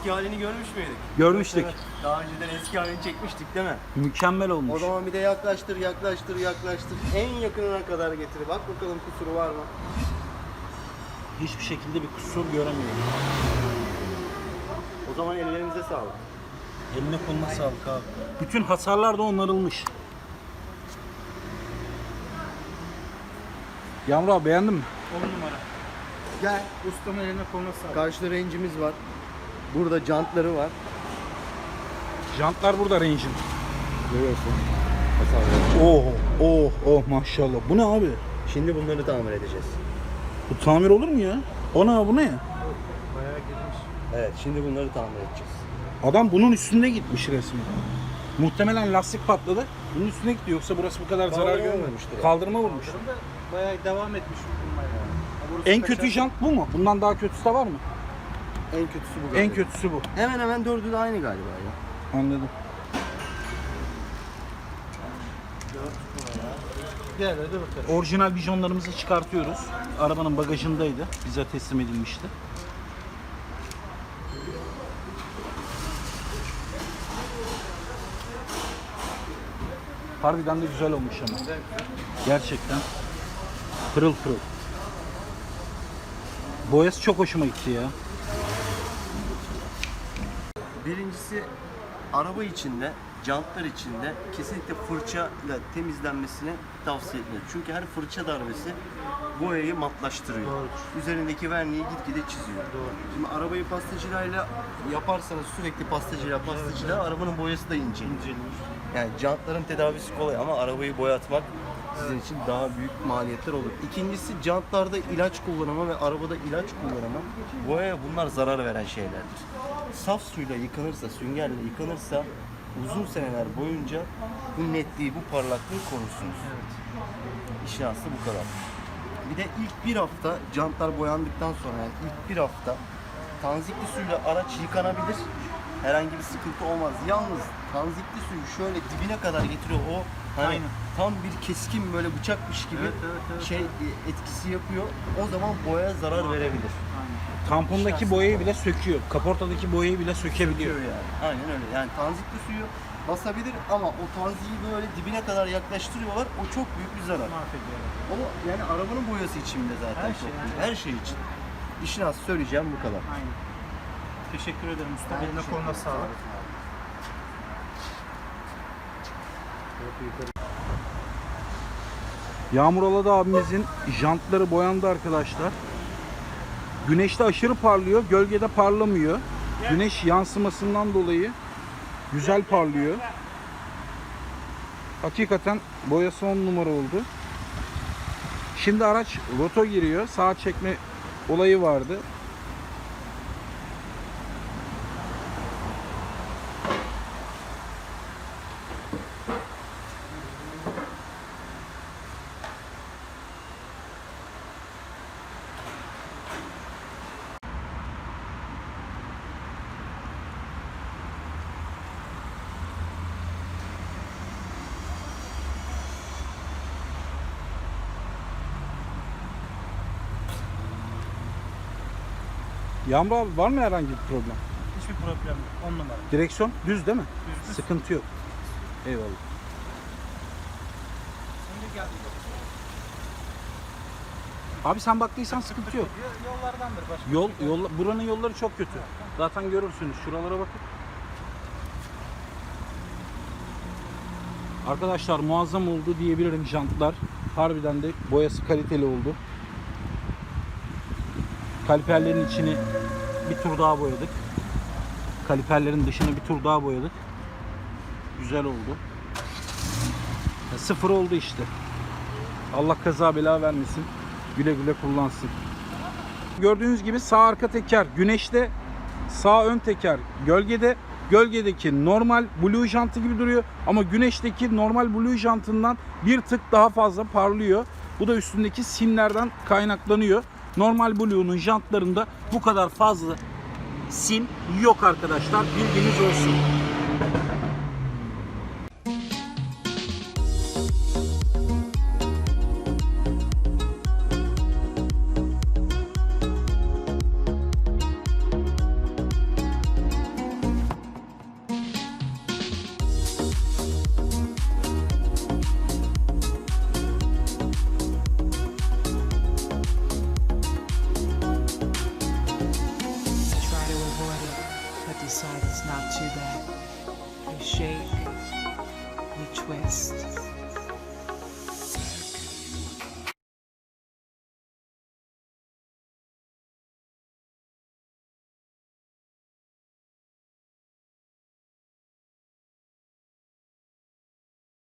eski halini görmüş müydük? Görmüştük. Evet, Daha önceden eski halini çekmiştik değil mi? Mükemmel O olmuş. zaman bir de yaklaştır, yaklaştır, yaklaştır. En yakınına kadar getir. Bak bakalım kusuru var mı? Hiçbir şekilde bir kusur göremiyorum. O zaman ellerinize sağlık. Eline koluna sağlık abi. Bütün hasarlar da onarılmış. Yağmur abi beğendin mi? 10 numara. Gel. Ustamın eline koluna sağlık. Karşıda range'imiz var. Burada jantları var. Jantlar burada Range'in. Görüyorsun. Oh oh oh maşallah. Bu ne abi? Şimdi bunları tamir edeceğiz. Bu tamir olur mu ya? O ne bu ne? Bayağı girmiş. Evet, şimdi bunları tamir edeceğiz. Adam bunun üstünde gitmiş resmen. Muhtemelen lastik patladı. Bunun üstüne gitti yoksa burası bu kadar zarar Kaldırma görmemiştir. vurmuştur. Kaldırma vurmuş. Burada bayağı devam etmiş vurmaya. Ha, burası En kaçar- kötü jant bu mu? Bundan daha kötüsü de var mı? En kötüsü bu En galiba. kötüsü bu. Hemen hemen dördü de aynı galiba ya. Anladım. Diğerleri de bakarız. Orijinal bijonlarımızı çıkartıyoruz. Arabanın bagajındaydı. Bize teslim edilmişti. Harbiden de güzel olmuş ama. Gerçekten pırıl pırıl. Boyası çok hoşuma gitti ya. Birincisi araba içinde, jantlar içinde kesinlikle fırça ile temizlenmesini tavsiye etmiyorum. Çünkü her fırça darbesi boyayı matlaştırıyor. Üzerindeki verniği gitgide çiziyor. Şimdi arabayı pastacılayla yaparsanız sürekli pastacıyla pastacıyla arabanın boyası da incelir. Yani jantların tedavisi kolay ama arabayı boyatmak sizin için daha büyük maliyetler olur. İkincisi jantlarda ilaç kullanımı ve arabada ilaç kullanımı boyaya bunlar zarar veren şeylerdir. Saf suyla yıkanırsa, süngerle yıkanırsa uzun seneler boyunca bu netliği, bu parlaklığı korursunuz. İşin aslı bu kadar. Bir de ilk bir hafta jantlar boyandıktan sonra yani ilk bir hafta tanzikli suyla araç yıkanabilir. Herhangi bir sıkıntı olmaz. Yalnız tanzikli suyu şöyle dibine kadar getiriyor. O hani Aynen. tam bir keskin böyle bıçakmış gibi Evet, evet, evet. şey e, etkisi yapıyor. O zaman boyaya zarar verebilir. Tampondaki boyayı bile söküyor. Kaportadaki boyayı bile sökebiliyor. Söküyor yani. Aynen öyle. Yani tanzikli suyu basabilir ama o tanziyi böyle dibine kadar yaklaştırıyorlar. O çok büyük bir zarar. Mahvediyor. O yani arabanın boyası için de zaten Her çok şey, büyük. her şey için. İşin aslı söyleyeceğim bu kadar. Aynen. Teşekkür ederim usta. Eline koluna sağlık. Yağmur Aladı abimizin jantları boyandı arkadaşlar. Güneşte aşırı parlıyor, gölgede parlamıyor. Güneş yansımasından dolayı güzel parlıyor. Hakikaten boyası 10 numara oldu. Şimdi araç roto giriyor. Sağa çekme olayı vardı. Yağmur abi var mı herhangi bir problem? Hiçbir problem yok. 10 numara. Direksiyon düz değil mi? Düz, düz. Sıkıntı yok. Eyvallah. Şimdi geldik. Abi sen baktıysan sıkıntı yok. Yo- Yollardandır başka. Yol, yol buranın yolları çok kötü. Zaten görürsünüz. Şuralara bakın. Arkadaşlar muazzam oldu diyebilirim jantlar. Harbiden de boyası kaliteli oldu. Kaliperlerin içini bir tur daha boyadık. Kaliperlerin dışını bir tur daha boyadık. Güzel oldu. Ya Sıfır oldu işte. Allah kaza bela vermesin. Güle güle kullansın. Gördüğünüz gibi sağ arka teker güneşte, sağ ön teker gölgede. Gölgedeki normal blue jantı gibi duruyor ama güneşteki normal blue jantından bir tık daha fazla parlıyor. Bu da üstündeki simlerden kaynaklanıyor. Normal blue'nun jantlarında bu kadar fazla sim yok arkadaşlar. Bilginiz olsun. decide it's not too bad. You shake, you twist.